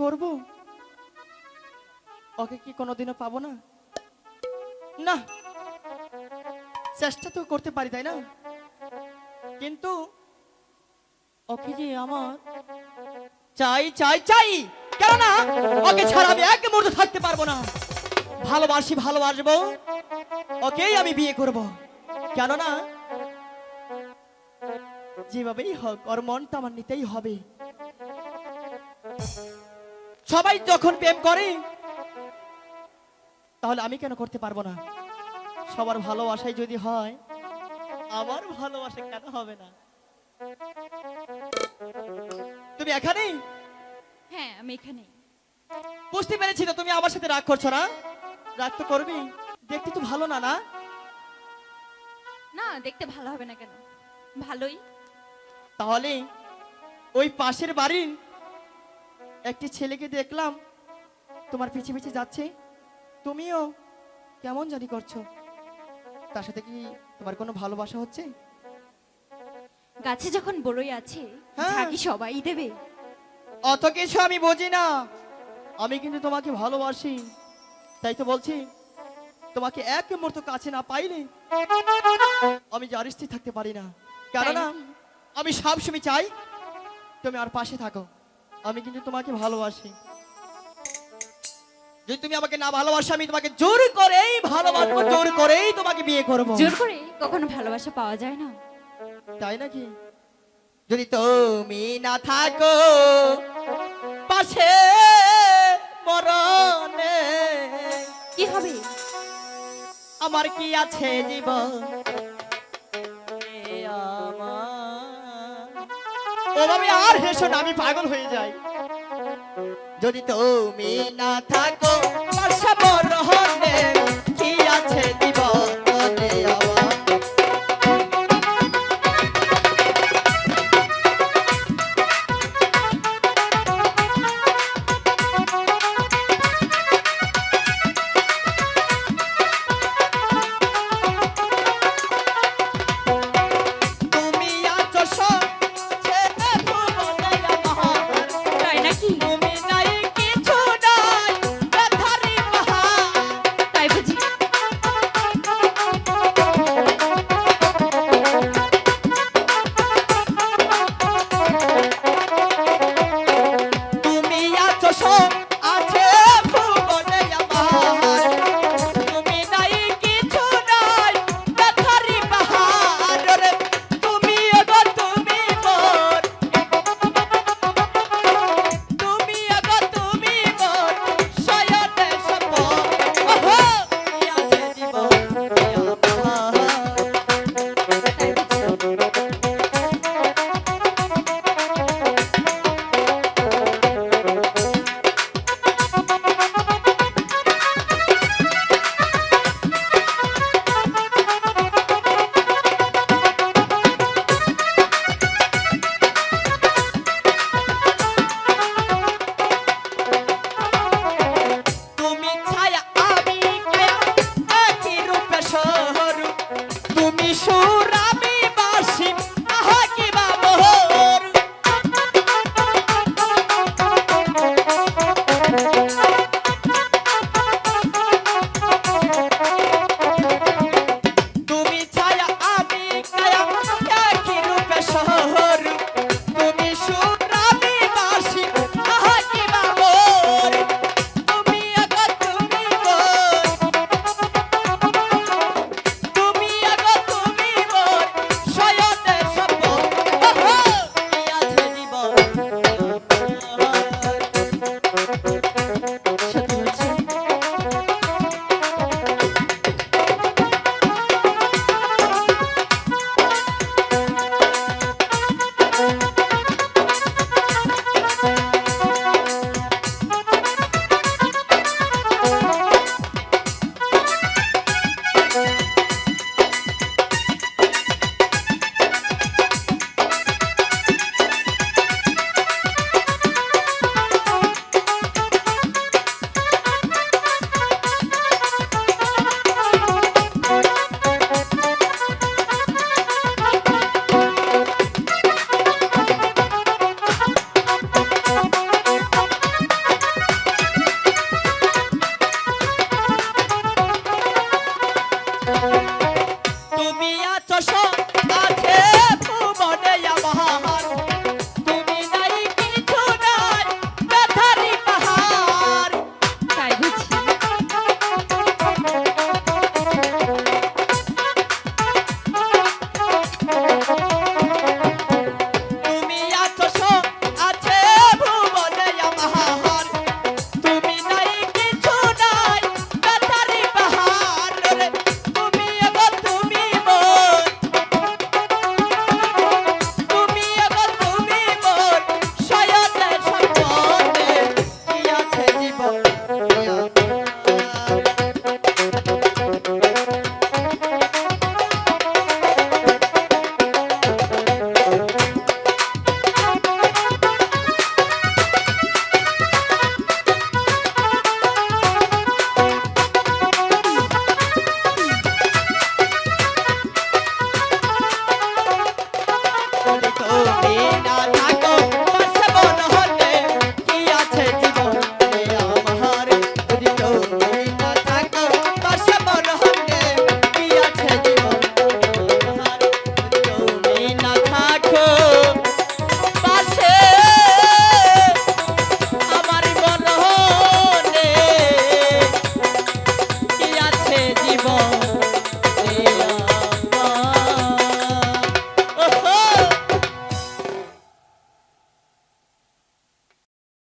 করব? ওকে কি কোনোদিনও পাবো না? না। চেষ্টা তো করতে পারি, তাই না? কিন্তু ওকে যে আমার চাই চাই চাই, কেননা ওকে ছাড়া আমি এক মুহূর্ত থাকতে পারব না। ভালোবাসি, ভালোবাসবো, ওকেই আমি বিয়ে করব। কেননা যেভাবেই হোক, ওর মনটা আমার নিতেই হবে। সবাই যখন প্রেম করে তাহলে আমি কেন করতে পারব না? সবার ভালোবাসাই যদি হয় আমার ভালোবাসা কেন হবে না? তুমি এখানেই? হ্যাঁ আমি এখানে বুঝতে পেরেছি তো তুমি আমার সাথে রাগ করছ না? রাগ তো করবি। দেখতে তো ভালো না না? না দেখতে ভালো হবে না কেন? ভালোই। তাহলে ওই পাশের বাড়ির একটি ছেলেকে দেখলাম তোমার পিছে পিছে যাচ্ছে। তুমিও কেমন জানি করছ? তার সাথে কি তোমার কোনো ভালোবাসা হচ্ছে? গাছে যখন বড়ই আছে হ্যাঁ। ঝাঁকি সবাই দেবে। অত কিছু আমি বুঝি না। আমি কিন্তু তোমাকে ভালোবাসি। তাই তো বলছি তোমাকে এক মুহূর্ত কাছে না পাইলে আমি যার স্থির থাকতে পারি না। কেননা নাকি? আমি সবসময় চাই তুমি আর পাশে থাকো। আমি কিন্তু তোমাকে ভালোবাসি। যদি তুমি আমাকে না ভালোবাসো আমি তোমাকে জোর করেই ভালোবাসবো জোর করেই তোমাকে বিয়ে করব। জোর করে কখনো ভালোবাসা পাওয়া যায় না? তাই নাকি? যদি তুমি না থাকো পাশে মরণে কি হবে? আমার কি আছে জীবন? ওভাবে আর হেসো না আমি পাগল হয়ে যাই। যদি তুমি না থাকো মরণে কি